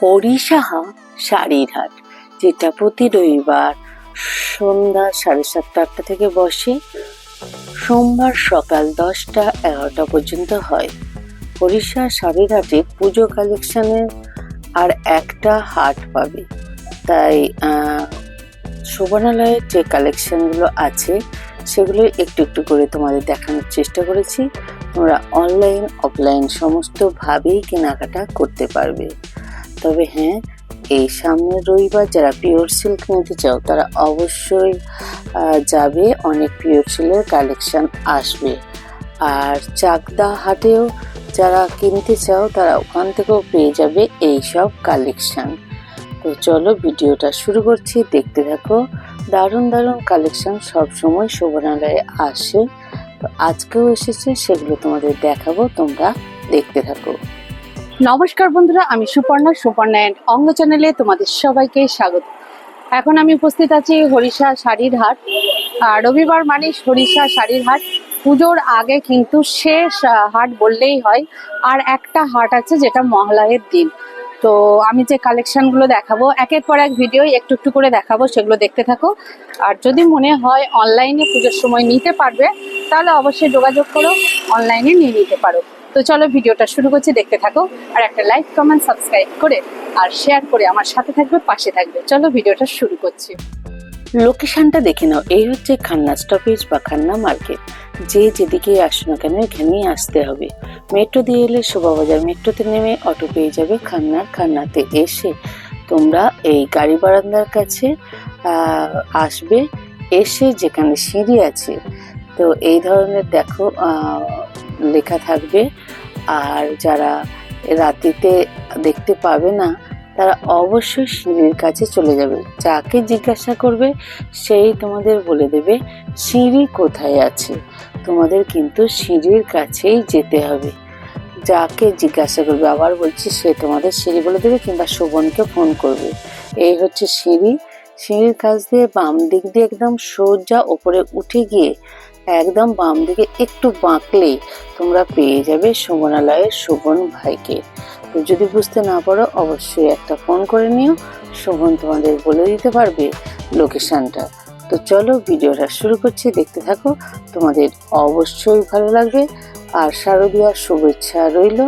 হরিসাহা শাড়ির হাট যেটা প্রতি রবিবার সন্ধ্যা সাড়ে সাতটা আটটা থেকে বসে সোমবার সকাল দশটা এগারোটা পর্যন্ত হয়। হরিষা শাড়ির হাটে পুজো কালেকশনের আর একটা হাট পাবে। তাই শোভনালয়ের যে কালেকশনগুলো আছে, সেগুলো একটু একটু করে তোমাদের দেখানোর চেষ্টা করেছি। তোমরা অনলাইন, অফলাইন সমস্তভাবেই কেনাকাটা করতে পারবে। তবে হ্যাঁ এই সামনের রবিবার যারা পিওর সিল্ক নিতে চাও, তারা অবশ্যই যাবে। অনেক পিওর সিল্কের কালেকশন আসবে। আর চাকদা হাটেও যারা কিনতে চাও, তারা ওখান থেকেও পেয়ে যাবে এই সব কালেকশান তো চলো ভিডিওটা শুরু করছি। দেখতে থাকো, দারুণ দারুণ কালেকশন সবসময় শোভনালয়ে আসে। তো আজকেও এসেছে, সেগুলো তোমাদের দেখাবো, তোমরা দেখতে থাকো। নমস্কার বন্ধুরা, আমি সুপর্ণা। সুপর্ণা অ্যান্ড অঙ্গ চ্যানেলে তোমাদের সবাইকে স্বাগত। এখন আমি উপস্থিত আছি হরিষা শাড়ির হাট আর রবিবার মানে হরিষা শাড়ির হাট পুজোর আগে কিন্তু শেষ হাট বললেই হয়। আর একটা হাট আছে যেটা মহালয়ের দিন। তো আমি যে কালেকশনগুলো দেখাবো, একের পর এক ভিডিও একটু একটু করে দেখাবো, সেগুলো দেখতে থাকো। আর যদি মনে হয় অনলাইনে পুজোর সময় নিতে পারবে, তাহলে অবশ্যই যোগাযোগ করো, অনলাইনে নিয়ে নিতে পারো। তো চলো ভিডিওটা শুরু করছি, দেখতে থাকো আর একটা লাইক কমেন্ট সাবস্ক্রাইব করে আর শেয়ার করে আমার সাথে থাকবে, পাশে থাকবে। চলো ভিডিওটা শুরু করছি। লোকেশনটা দেখে নাও, এই হচ্ছে খান্না স্টপেজ বা খান্না মার্কেট যে যেদিকে আসো না কেন, এখানেই আসতে হবে। মেট্রো দিয়ে এলে শোভাবাজার মেট্রোতে নেমে অটো পেয়ে যাবে খান্নার খান্নাতে এসে তোমরা এই গাড়ি বারান্দার কাছে আসবে, এসে যেখানে সিঁড়ি আছে। তো এই ধরনের দেখো লেখা থাকবে আর যারা রাতিতে দেখতে পাবে না, তারা অবশ্যই সিঁড়ির কাছে চলে যাবে। যাকে জিজ্ঞাসা করবে, সেই তোমাদের বলে দেবে, সিঁড়ি কোথায় আছে? তোমাদের কিন্তু সিঁড়ির কাছেই যেতে হবে। যাকে জিজ্ঞাসা করবে, আবার বলছি, সে তোমাদের সিঁড়ি বলে দেবে কিংবা শোভনকে ফোন করবে। এই হচ্ছে সিঁড়ি। সিঁড়ির কাছ দিয়ে বাম দিক দিয়ে একদম সোজা ওপরে উঠে গিয়ে একদম বাম দিকে একটু বাঁকলে তোমরা পেয়ে যাবে শোভনালয়ের শোভন ভাইকে। তো যদি বুঝতে না পারো, অবশ্যই একটা ফোন করে নিও। শোভন তোমাদের বলে দিতে পারবে লোকেশনটা। তো চলো ভিডিওটা শুরু করছি। দেখতে থাকো, তোমাদের অবশ্যই ভালো লাগবে। আর শারদীয়ার শুভেচ্ছা রইল।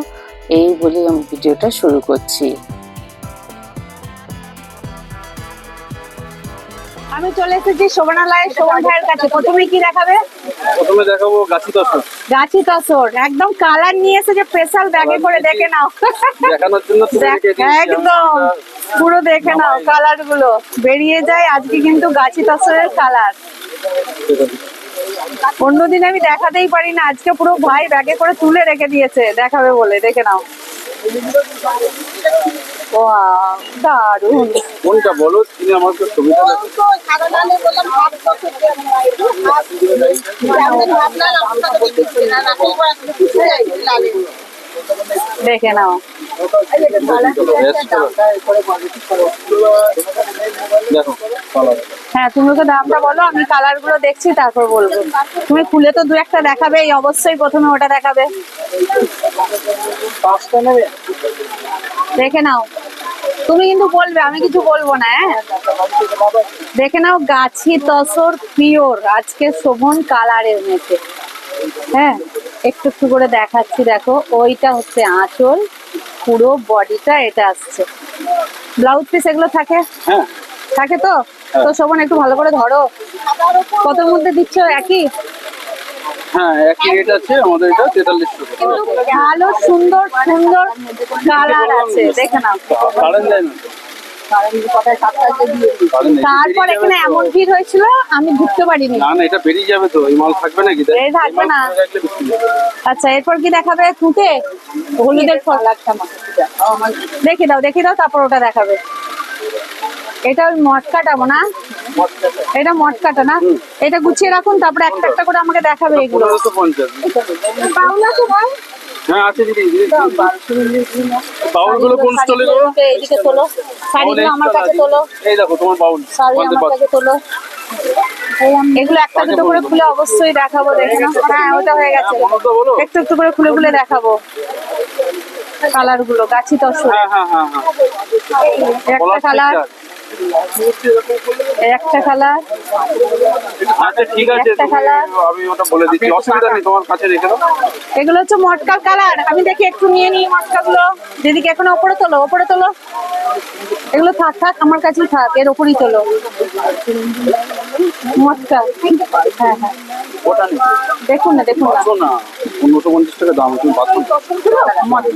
এই বলে আমি ভিডিওটা শুরু করছি। আমি চলে এসেছি শোভনালয়ের শোভন ভাইয়ের কাছে। প্রথমে কি দেখাবে? প্রথমে দেখাবো গাছি তসর। গাছি তসর। একদম কালার নিয়ে এসেছে স্পেশাল ব্যাগে করে দেখে নাও। দেখানোর জন্য একদম। পুরো দেখে নাও কালারগুলো। বেরিয়ে যায় আজকে কিন্তু গাছি তসরের কালার। অন্যদিন আমি দেখাতেই পারি না। আজকে পুরো ভাই ব্যাগে করে তুলে রেখে দিয়েছে। দেখাবে বলে দেখে নাও। দারুণ কোনটা বলো? তিনি আমার তো ছবিটা দেখে। নাও। দেখো। হ্যাঁ তুমি ওকে দামটা বলো আমি কালারগুলো দেখছি তারপর বলব। তুমি খুলে তো দু একটা দেখাবে এই অবশ্যই প্রথমে ওটা দেখাবে। দেখে নাও। তুমি কিন্তু বলবে আমি কিছু বলব না হ্যাঁ? দেখে নাও গাছি তসর পিওর আজকে শোভন কালারের মেতে হ্যাঁ একটু একটু করে দেখাচ্ছি দেখো ওইটা হচ্ছে আঁচল পুরো বডিটা এটা আসছে। ব্লাউজ পিস এগুলো থাকে? হ্যাঁ। থাকে তো? তো শোভন একটু ভালো করে ধরো। কতর মধ্যে দিচ্ছ? একই? হ্যাঁ একই রেট আছে আমাদের এটা তেতাল্লিশ টাকা। ভালো সুন্দর সুন্দর কালার আছে। দেখে নাও। কারেন্ট যায় না। তারপর এখানে এমন ভিড় হয়েছিল আমি ঢুকতে পারিনি। না না এটা বেরিয়ে যাবে তো এই মাল থাকবে নাকি? থাকবে না। আচ্ছা এরপর কি দেখাবে খুঁটে হলুদের ফল। দেখি দাও দেখি দাও তারপর ওটা দেখাবে। এটা ওই মট কাটাবো না? এটা মটকাটা না? এটা গুছিয়ে রাখুন তারপরে একটা একটা করে আমাকে দেখাবে এগুলো। তো ভাই? হ্যাঁ আছে দিদি দিদি। বাউলগুলো কোন স্টলে গো? এইদিকে তোলো। শাড়িগুলো আমার কাছে তোলো। এই দেখো তোমার বাউল। শাড়ি আমার কাছে তোলো। এগুলো একটা দুটো করে খুলে অবশ্যই দেখাবো দেখে। হ্যাঁ ওটা হয়ে গেছে। হ্যাঁ, তো একটু একটু করে খুলে খুলে দেখাবো। কালারগুলো গাছি তসর। হ্যাঁ হ্যাঁ হ্যাঁ হ্যাঁ। একটা কালার। একটা কালার আচ্ছা ঠিক আছে। আমি ওটা বলে দিচ্ছি অসুবিধা নেই তোমার কাছে রেখে দাও। এগুলো হচ্ছে মটকার কালার আমি দেখি একটু নিয়ে নিই মটকাগুলো। দিদিকে এখন ওপরে তোলো ওপরে তোলো। এগুলো থাক থাক আমার কাছেই থাক এর ওপরই তোলো। মটকা হ্যাঁ হ্যাঁ। ওটা দেখুন না দেখুন না। পনেরোশো পঞ্চাশ টাকা দাম তুমি পাচ্ছ?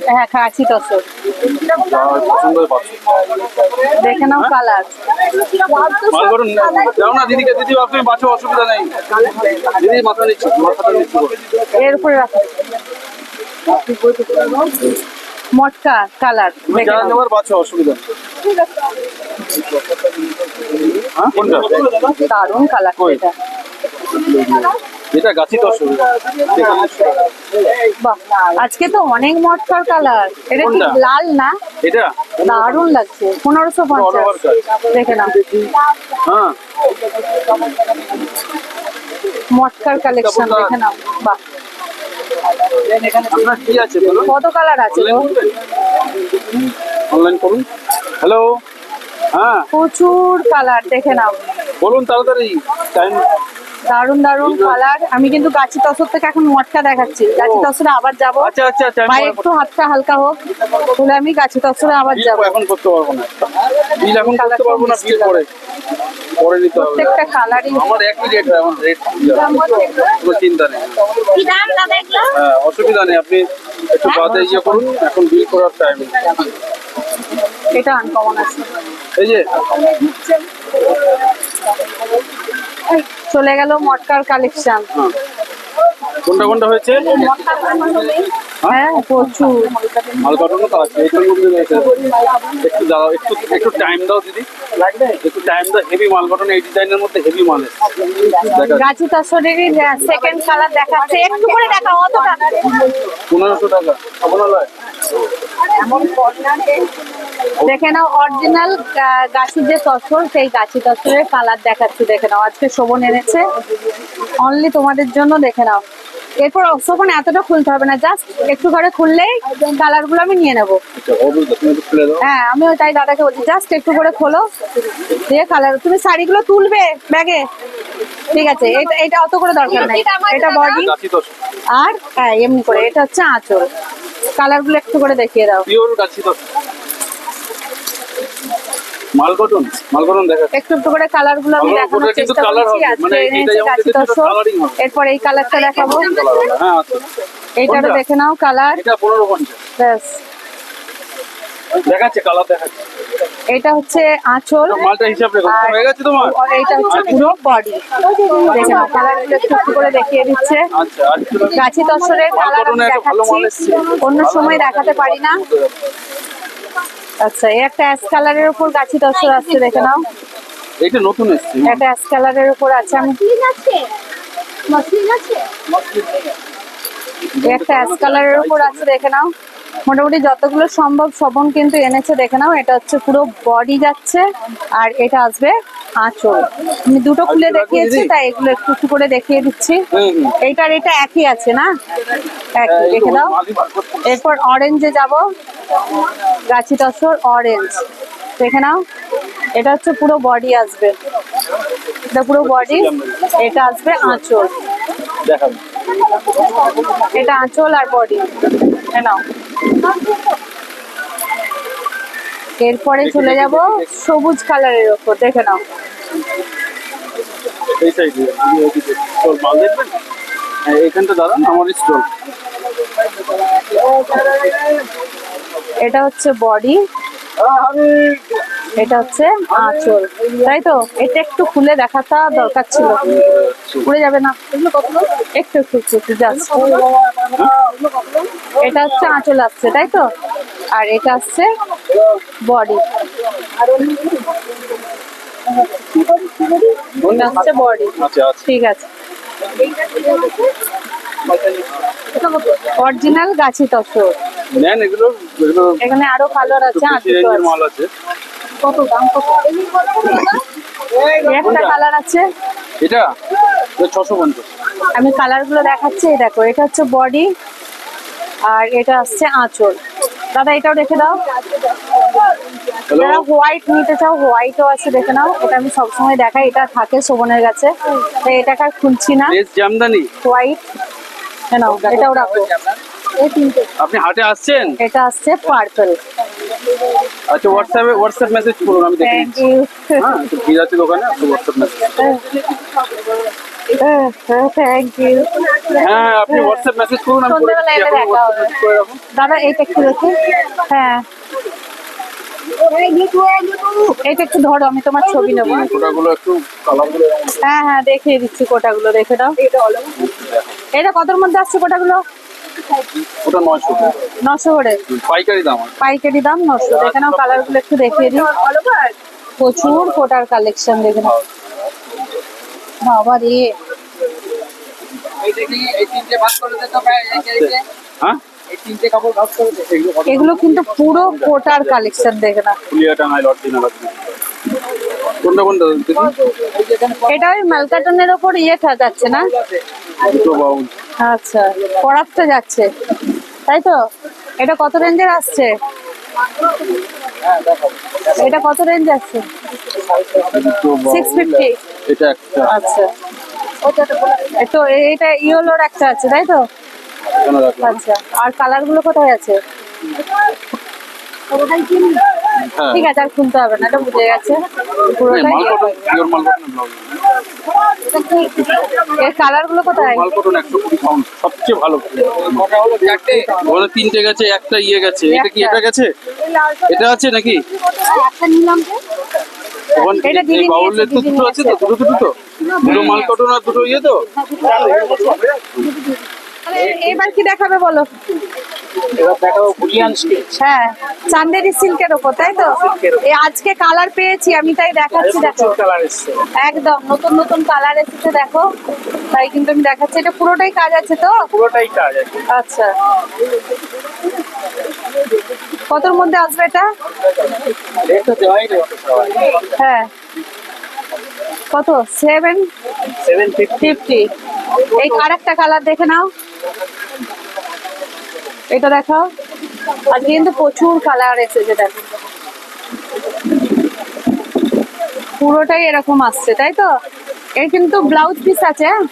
হ্যাঁ পছন্দ হয় পাচ্ছ। দেখে নাও কালার মাল করুন দাও না দিদিকে দিদি আপনি বাঁচো অসুবিধা নেই। দিদি মাথা নিচ্ছি মাথাটা নিচ্ছি। এর উপরে রাখো। মটকা কালার তুমি দেখে যা নেওয়ার বাঁচো অসুবিধা হ্যাঁ? দারুণ কালার? এটা। এটা গাছি তো অসুবিধা। বাহ আজকে তো অনেক মটকার কালার। এটা কি লাল না? এটা? দারুণ লাগছে। পনেরোশো পঞ্চাশ। দেখে নাও। হ্যাঁ। মটকার কালেকশন দেখে নাও। বাহ। কত কালার আছে অনলাইন করুন। হ্যালো হ্যাঁ। প্রচুর কালার দেখে নাও। বলুন তাড়াতাড়ি। টাইম দারুণ দারুণ কালার আমি কিন্তু গাছি তসর থেকে এখন মটকা দেখাচ্ছি। গাছি তসরে আবার যাব। আচ্ছা আচ্ছা আচ্ছা ভাই একটু হাতটা হালকা হোক। তাহলে আমি গাছি তসরে আবার যাব। এখন করতে পারব না। বিল এখন করতে পারব না বিল পরে। পরে নিতে হবে। প্রত্যেকটা কালারই আমার একই রেট আমার রেট কোনো চিন্তা নেই। হ্যাঁ অসুবিধা নেই। আপনি একটু বাদে ইয়ে করুন এখন বিল করার টাইম এটা আনকমন আছে। এই যে চলে গেল মটকার কালেকশন। কোনটা কোনটা হয়েছে হ্যাঁ প্রচুর। মাল তো আছে একটু দাও একটু একটু টাইম দাও দিদি। একটু টাইম দাও হেভি মাল এই ডিজাইনের মধ্যে হেভি মাল দেখা সেকেন্ড কালার দেখাচ্ছে। একটু করে দেখাও অতটা পনেরোশো টাকা। আপনার লয় দেখে নাও অরিজিনাল গাছের যে তসর সেই গাছি তসরের কালার দেখাচ্ছি। দেখে নাও আজকে শোভন এনেছে। অনলি তোমাদের জন্য দেখে নাও। এরপর শোভন এতটা খুলতে হবে না জাস্ট একটু করে খুললেই কালারগুলো আমি নিয়ে নেব। আচ্ছা অবশ্যই তুমি একটু খুলে দাও। হ্যাঁ আমিও তাই দাদাকে বলছি জাস্ট একটু করে খোলো দিয়ে কালার তুমি শাড়িগুলো তুলবে ব্যাগে? ঠিক আছে এটা এটা অত করে দরকার নাই। এটা বডি আর হ্যাঁ এমনি করে এটা হচ্ছে আঁচল। কালারগুলো একটু করে দেখিয়ে দাও। পিওর গাছি দশ মাল কটন মাল কটন দেখা একটু একটু করে কালারগুলো আমি দেখানোর চেষ্টা করছি। আজকে মানে এনেছে। এরপর এই কালারটা দেখাবো। হ্যাঁ এইটারও দেখে নাও কালার এটা পনেরো পঞ্চাশ ব্যাস। দেখাচ্ছে কালার দেখাচ্ছে। এটা হচ্ছে আঁচল। মালটা হিসাব রেখো হয়ে গেছে তোমার? আর এইটা হচ্ছে পুরো বডি একটু একটু করে দেখিয়ে দিচ্ছে। আচ্ছা দাও। গাছি তসরের কালার দেখাচ্ছি। অন্য সময় দেখাতে পারি না। আচ্ছা এই একটা অ্যাশ কালারের উপর গাছি তসর আসছে দেখে নাও। এটা নতুন এসছে। একটা অ্যাশ কালারের উপর আছে আমি একটা অ্যাশ কালারের উপর আছে দেখে নাও। মোটামুটি যতগুলো সম্ভব সবন কিন্তু এনেছে দেখে নাও। এটা হচ্ছে পুরো বডি যাচ্ছে আর এটা আসবে আঁচল। আমি দুটো খুলে দেখিয়েছি তাই এগুলো একটু একটু করে দেখিয়ে দিচ্ছি। এইটার এটা একই আছে না? একই হ্যাঁ, দেখে দাও। এরপর অরেঞ্জে যাব। গাছি টসর অরেঞ্জ দেখে নাও। এটা হচ্ছে পুরো বডি আসবে। এটা পুরো বডি এটা আসবে আঁচল। এটা আঁচল আর বডি নাও। এরপরে চলে যাব সবুজ কালারের ওপর দেখে নাও। এই সাইডে মাল দেখবেন? হ্যাঁ দাঁড়ান আমার স্টল এটা হচ্ছে বডি এটা হচ্ছে আঁচল। তাই তো? এটা একটু খুলে দেখাটা দরকার ছিল। উড়ে যাবে না? একটু একটু একটু একটু জাস্ট এটা হচ্ছে আঁচল আসছে তাই তো? আর এটা আসছে বডি আচ্ছা আচ্ছা। ঠিক আছে। অরিজিনাল গাছি তসর নেন এগুলো এগুলো এখানে আরও কালার আছে মাল কত দাম কত? একটা কালার আছে। এটা? ছশো পঞ্চাশ। আমি কালারগুলো দেখাচ্ছি দেখো এটা হচ্ছে বডি আর এটা আসছে আঁচল। দাদা এটাও রেখে দাও। যারা হোয়াইট নিতে চাও হোয়াইটও আছে দেখে নাও। এটা আমি সবসময় দেখাই। এটা থাকে শোভনের কাছে। তাই এটাকে আর খুলছি না। জামদানি। হোয়াইট নাও এটাও রাখো। আপনি হাটে আসছেন? এটা আসছে পার্পল আচ্ছা হোয়াটসঅ্যাপে হোয়াটসঅ্যাপ মেসেজ করুন আমি দেখে নিচ্ছি। হ্যাঁ একটু আছে দোকানে হোয়াটসঅ্যাপ মেসেজ থ্যাংক ইউ হ্যাঁ আপনি হোয়াটসঅ্যাপ মেসেজ করুন আমি করে দিচ্ছি। এলে এখন দেখা হোয়াটসঅ্যাপ হবে। মেসেজ করে রাখুন। দাদা এইটা একটু দেখে হ্যাঁ। এইটা একটু ধরো আমি তোমার ছবি নেব। ফটোগুলো একটু কালারগুলো হ্যাঁ হ্যাঁ দেখিয়ে দিচ্ছি কোটাগুলো দেখে দাও এটা কতর মধ্যে আসছে কোটাগুলো? ওটা করে। পাইকারি দাম পাইকারি দাম নশো দেখে নাও কালারগুলো একটু দেখিয়ে দিই। প্রচুর কোটার কালেকশন দেখে নাও। বাবা রে। হ্যাঁ? এগুলো কিন্তু পুরো কোটার কালেকশন দেখে কোনটা কোনটা? এটা ওই মালকাটনের ওপর ইয়ে যাচ্ছে না? আচ্ছা পড়াতে যাচ্ছে। তাই তো? এটা কত রেঞ্জের আসছে? এটা কত রেঞ্জ আসছে? সিক্স ফিফটি এটা একটা আচ্ছা। এ তো এটা ইয়েলোর একটা আছে তাই তো? আচ্ছা। আর কালারগুলো কোথায় আছে? হ্যাঁ। ঠিক আছে আর খুলতে হবে না এটা বুঝে গেছে। পুরোটাই এর কালারগুলো কোথায় সবচেয়ে ভালো ওখানে তিনটে গেছে একটা ইয়ে গেছে। এটা কি এটা গেছে? এটা আছে নাকি? ওখানে এটা দিদি বাউলের তো দুটো আছে তো দুটো দুটো তো দুটো মাল কটন আর দুটো ইয়ে তো এবার কি দেখাবে বলো? হ্যাঁ চান্দেরি সিল্কের ওপর তাই তো? এই আজকে কালার পেয়েছি আমি তাই দেখাচ্ছি দেখো। একদম নতুন নতুন কালার এসেছে দেখো। তাই কিন্তু আমি দেখাচ্ছি এটা পুরোটাই কাজ আছে তো? পুরোটাই কাজ আছে। আচ্ছা। কতর মধ্যে আসবে এটা? হ্যাঁ। কত? সেভেন ফিফটি এই আর একটা কালার দেখে নাও। এটা দেখাও। আজকে কিন্তু প্রচুর কালার এসেছে, দেখো। পুরোটাই এরকম আসছে, তাই তো? এর কিন্তু ব্লাউজ পিস আছে হ্যাঁ?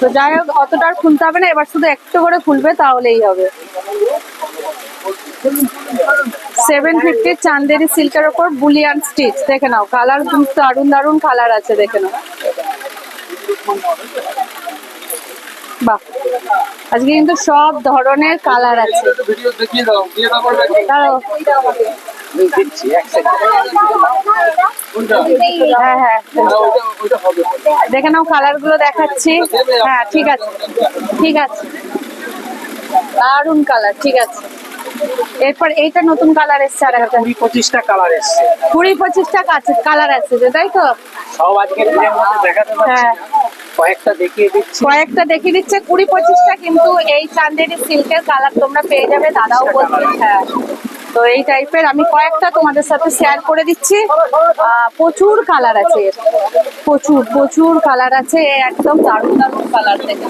তো যাই হোক, অতটা আর খুলতে হবে না, এবার শুধু একটু করে খুলবে, তাহলেই হবে। সেভেন ফিফটি চান্দেরি সিল্কের ওপর বুলিয়ান স্টিচ দেখে নাও। কালার দারুণ দারুণ কালার আছে, দেখে নাও। বাহ। আজকে কিন্তু সব ধরনের কালার আছে। হ্যাঁ হ্যাঁ। দেখে নাও কালারগুলো দেখাচ্ছি। হ্যাঁ ঠিক আছে। ঠিক আছে। দারুণ কালার ঠিক আছে। এরপর এইটা নতুন কালার এসছে আর একটা। কুড়ি পঁচিশটা কালার এসছে। কুড়ি পঁচিশটা কালার আছে তাই তো? সব আজকে দেখাতে হ্যাঁ। কয়েকটা দেখিয়ে দিচ্ছি। কয়েকটা দেখিয়ে দিচ্ছে। কুড়ি পঁচিশটা কিন্তু এই চান্দেরি সিল্কের কালার তোমরা পেয়ে যাবে দাদাও বলছে হ্যাঁ। তো এই টাইপের আমি কয়েকটা তোমাদের সাথে শেয়ার করে দিচ্ছি। প্রচুর কালার আছে প্রচুর প্রচুর কালার আছে একদম দারুণ দারুণ কালার থেকে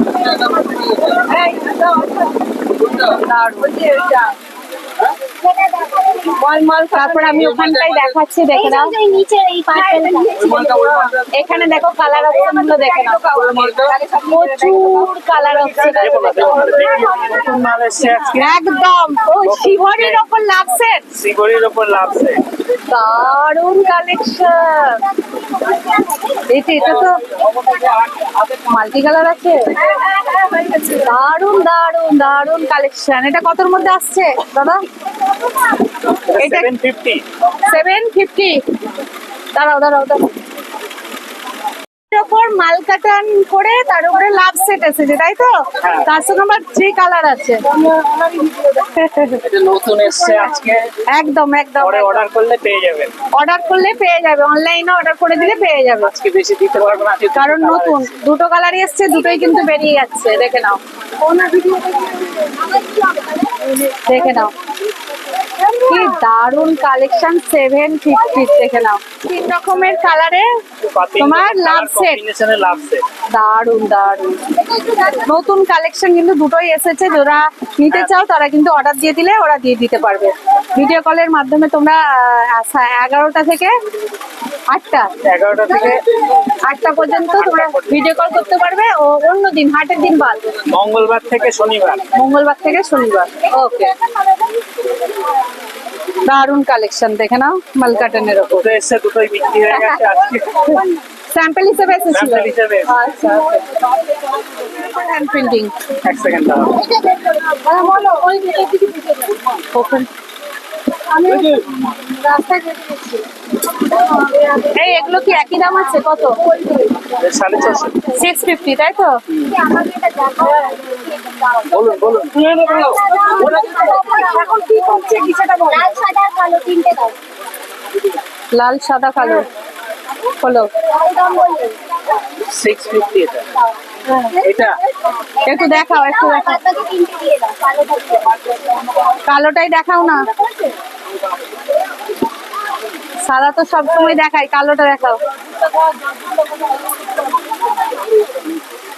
তারপর আমি ওখানটাই দেখাচ্ছি দেখে নাও। এখানে দেখো কালার অপশনগুলো দেখে নাও। প্রচুর কালার অপশন একদম। ও শিবরির ওপর লাভ সেট ওপর লাভছে দারুণ কালেকশন এটা এটা তো মাল্টি কালার আছে? দারুণ দারুণ দারুণ কালেকশন এটা কতর মধ্যে আসছে দাদা? এটা সেভেন ফিফটি সেভেন ফিফটি দাঁড়াও দাঁড়াও দাঁড়াও। ওপর মাল কাটান করে তার উপরে লাভ সেট এসেছে তাই তো? হ্যাঁ। তার সঙ্গে আবার থ্রি কালার আছে। নতুন এসছে আজকে। একদম একদম পরে অর্ডার করলে পেয়ে যাবেন অর্ডার করলে পেয়ে যাবে অনলাইনে অর্ডার করে দিলে পেয়ে যাবে। আজকে বেশি দিতে পারব না কারণ নতুন দুটো কালারই এসছে দুটোই কিন্তু বেরিয়ে যাচ্ছে দেখে নাও। দেখে নাও। কি দারুণ কালেকশন সেভেন ফিফটি দেখে নাও। তিন রকমের কালারে তোমার লাভ সেট দারুণ দারুণ নতুন কালেকশন কিন্তু দুটোই এসেছে যারা নিতে চাও তারা কিন্তু অর্ডার দিয়ে দিলে ওরা দিয়ে দিতে পারবে। ভিডিও কলের মাধ্যমে তোমরা এগারোটা থেকে আটটা। এগারোটা থেকে আটটা পর্যন্ত তোমরা ভিডিও কল করতে পারবে ও অন্য দিন হাটের দিন বাদ। মঙ্গলবার থেকে শনিবার। মঙ্গলবার থেকে শনিবার ওকে দারুণ কালেকশন দেখে নাও মালকাটনের ওপর। এসছে দুটোই বিক্রি হয়ে গেছে আজকে। স্যাম্পল হিসেবে এসেছিল। আচ্ছা হ্যান্ড প্রিন্টিং এক সেকেন্ড দাঁড়াও। ওপেন এই এগুলো কি একই দাম আছে? কত? সিক্স ফিফটি তাই তো? বলুন বলুন। এখন কি করছে? কি সেটা বল? লাল সাদা কালো তিনটে দাও। লাল সাদা কালো। হলো সিক্স ফিফটি এটা। এটা? একটু দেখাও একটু দেখাও। কালোটাই দেখাও না। সাদা তো সবসময় দেখাই কালোটা দেখাও।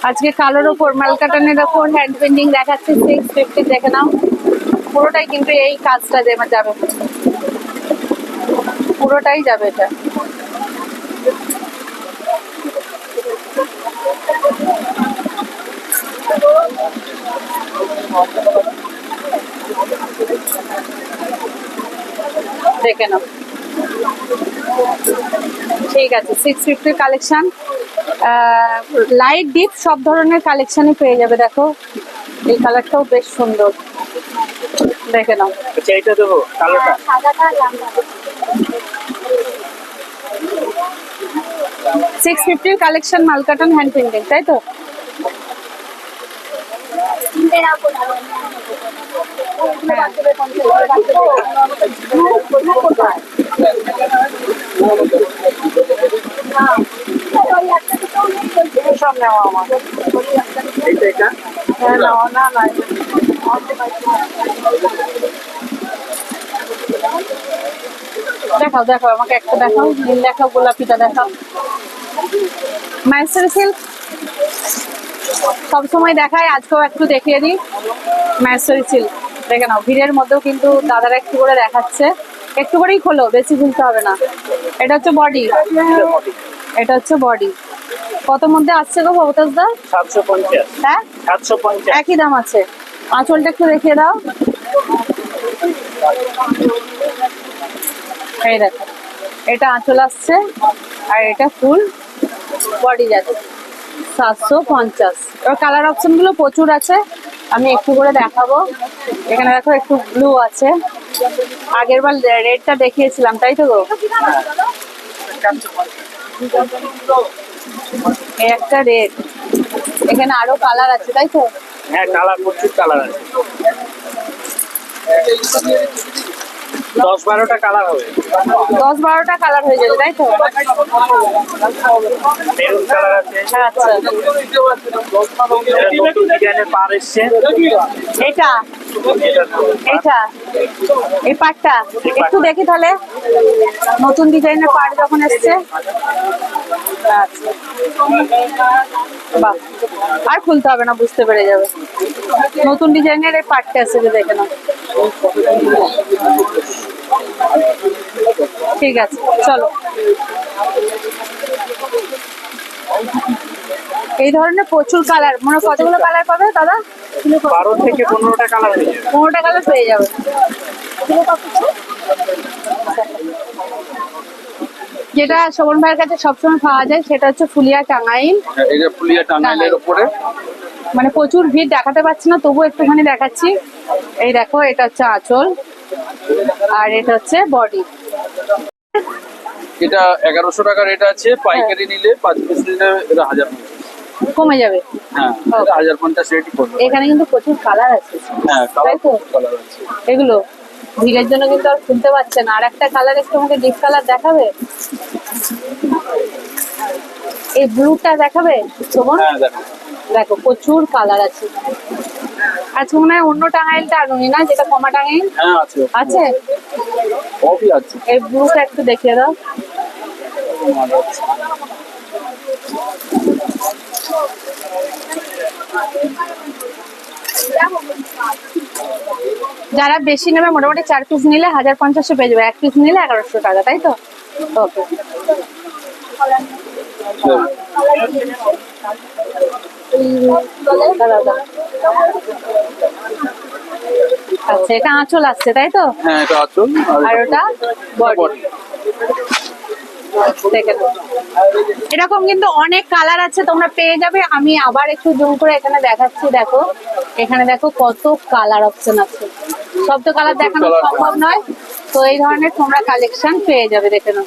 আজকে কালোর ওপর মালকাটানের ওপর হ্যান্ড পেন্টিং দেখাচ্ছে সিক্স ফিফটি দেখে নাও। পুরোটাই কিন্তু এই কাজটা দেওয়া যাবে। পুরোটাই যাবে এটা। দেখে নাও। ঠিক আছে সিক্স ফিফটির কালেকশন লাইট ডিপ সব ধরনের কালেকশনই পেয়ে যাবে দেখো। এই কালারটাও বেশ সুন্দর। দেখে নাও। দেবো কালোটা। সিক্স ফিফটির কালেকশন মালকাটন হ্যান্ড প্রিন্টিং তাই তো? হ্যাঁ দেখাও দেখাও আমাকে একটা দেখাও। নীল দেখাও গোলাপিটা দেখাও। মাইসেল সিল্ক? সবসময় দেখায় আজকেও একটু দেখিয়ে দিই। মাইসেল সিল্ক দেখে নাও ভিড়ের মধ্যেও কিন্তু দাদারা একটু করে দেখাচ্ছে। একটু করেই খোলো বেশি খুলতে হবে না। এটা হচ্ছে বডি এটা হচ্ছে বডি কত মধ্যে আসছে গো ভবতাস দা? সাতশো পঞ্চাশ। হ্যাঁ? সাতশো পঞ্চাশ। একই দাম আছে। আঁচলটা একটু দেখিয়ে দাও। এই দেখো এটা আঁচল আসছে আর এটা ফুল বডি যাচ্ছে সাতশো পঞ্চাশ। এবার কালার অপশনগুলো প্রচুর আছে। আমি একটু করে দেখাবো। এখানে দেখো একটু ব্লু আছে। আগের বার রেডটা দেখিয়েছিলাম, তাই তো গো? এই একটা রেড এখানে আরও কালার আছে, তাই তো? হ্যাঁ কালার প্রচুর কালার আছে। দশ বারোটা কালার হবে। দশ বারোটা কালার হয়ে যাবে তাই তো? মেরুন কালার আছে। আচ্ছা। এটা? এটা এই পাটটা। একটু দেখি তাহলে। নতুন ডিজাইনের পাট যখন এসছে। বাহ, আর খুলতে হবে না, বুঝতে পেরে যাবে। নতুন ডিজাইনের এই পাটটা এসেছে দেখে না ঠিক আছে, চলো। এই ধরনের প্রচুর কালার মনে কতগুলো কালার পাবে দাদা? বারো থেকে পনেরোটা কালার পনেরোটা কালার পেয়ে যাবে। যেটা শোভন ভাইয়ের কাছে সবসময় পাওয়া যায় সেটা হচ্ছে ফুলিয়া টাঙ্গাইল। এটা ফুলিয়া টাঙ্গাইলের উপরে। মানে প্রচুর ভিড় দেখাতে পাচ্ছি না তবু একটুখানি দেখাচ্ছি। এই দেখো এটা হচ্ছে আঁচল আর এটা হচ্ছে বডি এটা এগারোশো টাকা রেট আছে পাইকারি নিলে পাঁচ পিস নিলে এটা হাজার। কমে যাবে। হ্যাঁ হাজার পঞ্চাশ রেটই পড়বে। এখানে কিন্তু প্রচুর কালার আছে। হ্যাঁ কালার তো? কালার আছে। এগুলো ভিড়ের জন্য কিন্তু আর শুনতে পাচ্ছে না। আর একটা কালার একটু আমাকে ডিপ কালার দেখাবে? এই ব্লুটা দেখাবে শোভন হ্যাঁ দেখো প্রচুর কালার আছে। আজকে মনে হয় অন্য টাঙ্গাইলটা আনুনি না যেটা কমা টাঙ্গাইল? হ্যাঁ আছে। এই ব্লুটা একটু দেখিয়ে দাও। যারা বেশি নেবে মোটামুটি চার পিস নিলে হাজার পঞ্চাশে পেয়ে যাবে। এক পিস নিলে এগারোশো টাকা তাই তো? ওকে আচ্ছা এটা আঁচল আসছে তাই তো? হ্যাঁ এটা আচল আর ওটা বডি। দেখে এরকম কিন্তু অনেক কালার আছে তোমরা পেয়ে যাবে। আমি আবার একটু জুম করে এখানে দেখাচ্ছি দেখো। এখানে দেখো কত কালার অপশন আছে। সব তো কালার দেখানো সম্ভব নয়। তো এই ধরনের তোমরা কালেকশন পেয়ে যাবে দেখে নাও।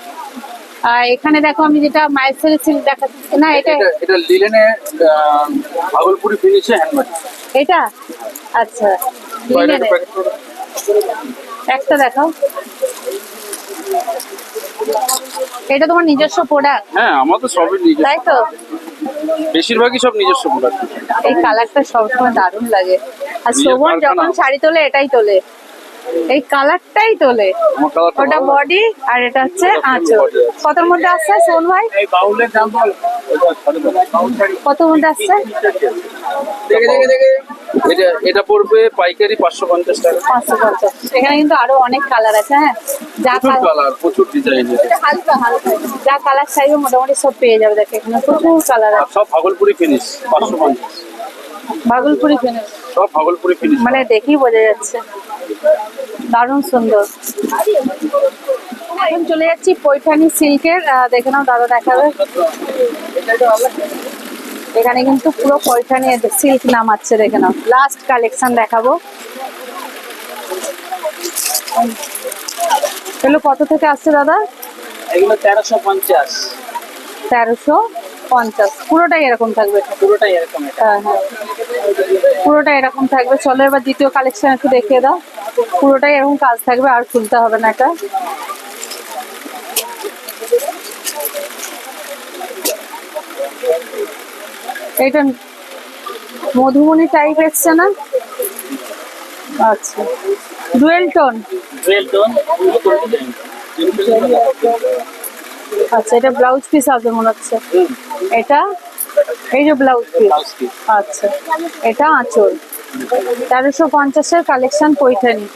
আর এখানে দেখো আমি যেটা মাইসেল সিল্ক দেখাচ্ছি। না এটা এটা লিলেনে ভাগলপুরি ফিনিশে হ্যান্ডমেড এটা? আচ্ছা। লিনেনের। একটা দেখাও। এটা তোমার নিজস্ব প্রোডাক্ট হ্যাঁ আমার তো সবই নিজস্ব। তাই তো? বেশিরভাগই সব নিজস্ব প্রোডাক্ট এই কালারটা সবসময় দারুণ লাগে। আর শোভন যখন শাড়ি তোলে এটাই তোলে। এই কালারটাই তোলে। ওটা বডি আর এটা হচ্ছে আঁচল। কতর মধ্যে আসছে সোন ভাই? এই বাউলের দাম বল। কত মধ্যে আসছে? দেখে দেখে দেখে। এটা এটা পড়বে পাইকারি পাঁচশো পঞ্চাশ টাকা। পাঁচশো পঞ্চাশ। এখানে কিন্তু আরও অনেক কালার আছে হ্যাঁ? যা প্রচুর কালার কালার প্রচুর ডিজাইন হালকা হালকা। যা কালার চাইবে মোটামুটি সব পেয়ে যাবে দেখো। এখানে প্রচুর কালার আছে। সব ভাগলপুরি ফিনিশ পাঁচশো পঞ্চাশ। ভাগলপুরি ফিনিশ সব ভাগলপুরি ফিনিশ মানে দেখেই বোঝা যাচ্ছে। দারুণ সুন্দর। এখন চলে যাচ্ছি পৈঠানি সিল্কের দেখে নাও দাদা দেখাবে। এখানে কিন্তু পুরো পৈঠানি সিল্ক নামাচ্ছে দেখে নাও। লাস্ট কালেকশন দেখাবো। এগুলো কত থেকে আসছে দাদা? এগুলো তেরোশো পঞ্চাশ। তেরোশো? পঞ্চাশ। পুরোটাই এরকম থাকবে। পুরোটাই এরকম হ্যাঁ হ্যাঁ। পুরোটা এরকম থাকবে। চলো এবার দ্বিতীয় কালেকশন একটু দেখিয়ে দাও। পুরোটাই এরকম কাজ থাকবে আর খুলতে হবে না এটা। এটা মধুবনী টাইপ এসছে না? আচ্ছা। ডুয়েল টোন ডুয়েল টোন আচ্ছা এটা ব্লাউজ পিস আছে মনে হচ্ছে। এটা? এই যে ব্লাউজ পিস আচ্ছা এটা আঁচল। তেরোশো পঞ্চাশের কালেকশন পৈঠানি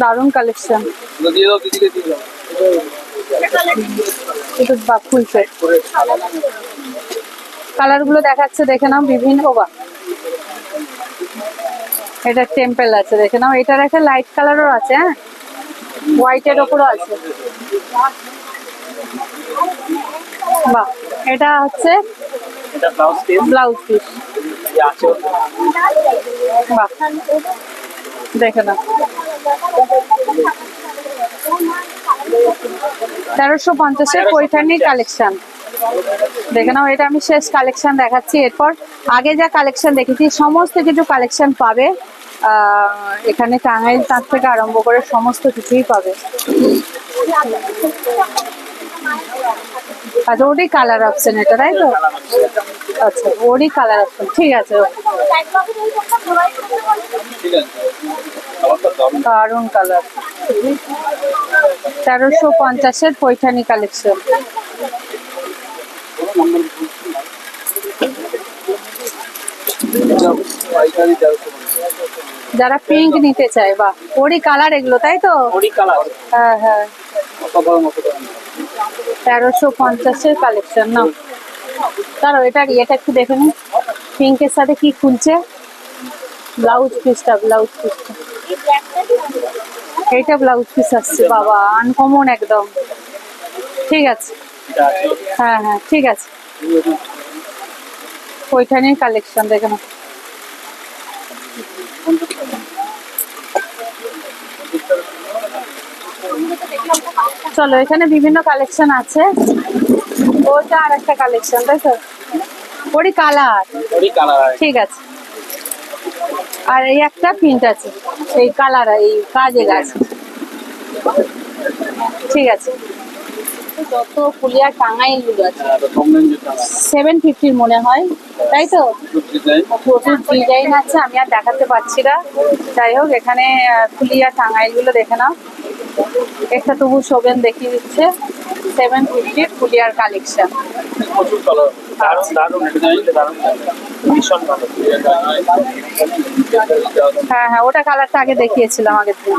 দারুণ কালেকশন কালারগুলো দেখাচ্ছে দেখে নাও বিভিন্ন। বা এটা টেম্পেল আছে দেখে নাও। এটার একটা লাইট কালারও আছে হ্যাঁ? হোয়াইটের ওপরও আছে। বাহ এটা হচ্ছে ব্লাউজ পিস বাহ দেখে নাও। তেরোশো পঞ্চাশের পৈঠানি কালেকশন দেখে নাও এটা আমি শেষ কালেকশন দেখাচ্ছি। এরপর আগে যা কালেকশন দেখেছি, সমস্ত কিছু কালেকশন পাবে। এখানে টাঙ্গাইল তাঁত থেকে আরম্ভ করে সমস্ত কিছুই পাবে। আচ্ছা ওটাই কালার অপশন এটা, তাই তো? আচ্ছা ওরই কালার অপশন ঠিক আছে। দারুণ কালার তেরোশো পঞ্চাশের পৈঠানি কালেকশন এটা পাইকারি তেরোশো যারা পিঙ্ক নিতে চায় বা ওরই কালার এগুলো তাই তো? হ্যাঁ হ্যাঁ। তেরোশো পঞ্চাশের কালেকশন না? তারও এটার ইয়েটা একটু দেখে নিন পিঙ্কের সাথে কি খুলছে? ব্লাউজ পিসটা ব্লাউজ পিসটা এইটা ব্লাউজ পিস আসছে বাবা আনকমন একদম। ঠিক আছে। হ্যাঁ হ্যাঁ ঠিক আছে। পৈঠানির কালেকশন দেখে চলো এখানে বিভিন্ন কালেকশন আছে। ওটা আর একটা কালেকশন তাই তো? ওরই কালার ওরি কালার ঠিক আছে। আর এই একটা প্রিন্ট আছে এই কালার এই কাজের আছে। ঠিক আছে। যত ফুলিয়া টাঙ্গাইলগুলো আছে সেভেন ফিফটির মনে হয় তাই তো? প্রচুর ডিজাইন আছে আমি আর দেখাতে পারছি না। যাই হোক এখানে ফুলিয়া টাঙ্গাইলগুলো দেখে নাও। একটা তবু শোভেন দেখিয়ে দিচ্ছে সেভেন ফিফটির ফুলিয়ার কালেকশন ভালো। হ্যাঁ হ্যাঁ ওটা কালারটা আগে দেখিয়েছিলাম আগের দিন।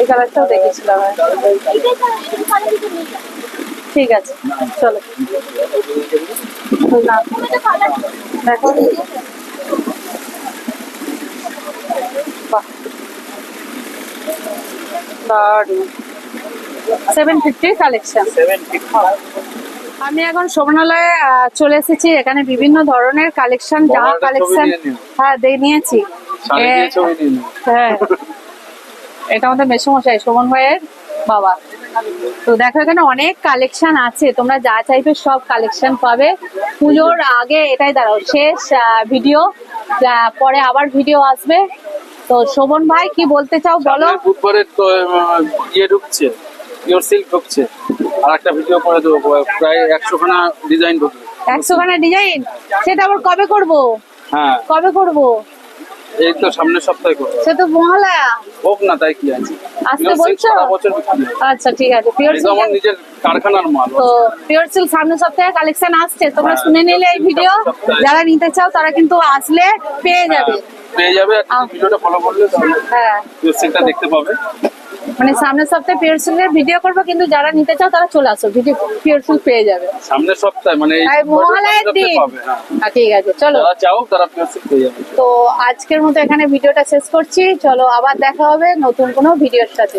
এই কালারটাও দেখিয়েছিলাম হ্যাঁ। ঠিক আছে চলো। দেখো। সেভেন ফিফটির কালেকশন আমি এখন শোভনালয়ে চলে এসেছি। এখানে বিভিন্ন ধরনের কালেকশন ছবি কালেকশন হ্যাঁ নিয়েছি। হ্যাঁ। এটা আমাদের মেসমশাই শোভন ভাইয়ের বাবা। তো দেখো এখানে অনেক কালেকশন আছে। তোমরা যা চাইবে সব কালেকশন পাবে। পুজোর আগে এটাই দাঁড়াও শেষ ভিডিও পরে আবার ভিডিও আসবে। তো শোভন ভাই কি বলতে চাও বলো? সামনের তো ইয়ে ঢুকছে পিওর সিল্ক ঢুকছে। আর একটা ভিডিও করে দেবো প্রায় একশো খানা ডিজাইন ঢুকবে। একশো খানা ডিজাইন সেটা আবার কবে করব? হ্যাঁ। কবে করব? এই তো সামনের সপ্তাহে করব। সে তো মহালয়া। হোক না তাই কি আছে? আসতে বলছো? আচ্ছা ঠিক আছে। পিওর এই আমার নিজের কারখানার মাল। তো পিওর সিল্ক সামনের সপ্তাহে কালেকশন আসছে। তোমরা হ্যাঁ, শুনে নিলে এই ভিডিও যারা নিতে চাও তারা কিন্তু আসলে পেয়ে যাবে। হ্যাঁ, পেয়ে যাবে। ভিডিওটা ফলো করলে হ্যাঁ। পিওর সিল্কটা দেখতে পাবে। মানে সামনের সপ্তাহে পিওর এর ভিডিও করব কিন্তু যারা নিতে চাও তারা চলে আসো ভিডিও পিওর পেয়ে যাবে। সামনের সপ্তাহে মানে মহালয়ার দিন। হ্যাঁ। হ্যাঁ, ঠিক আছে চলো। যারা চাও তারা পিওর পেয়ে যাবে। তো আজকের মতো এখানে ভিডিওটা শেষ করছি চলো আবার দেখা হবে নতুন কোনো ভিডিওর সাথে।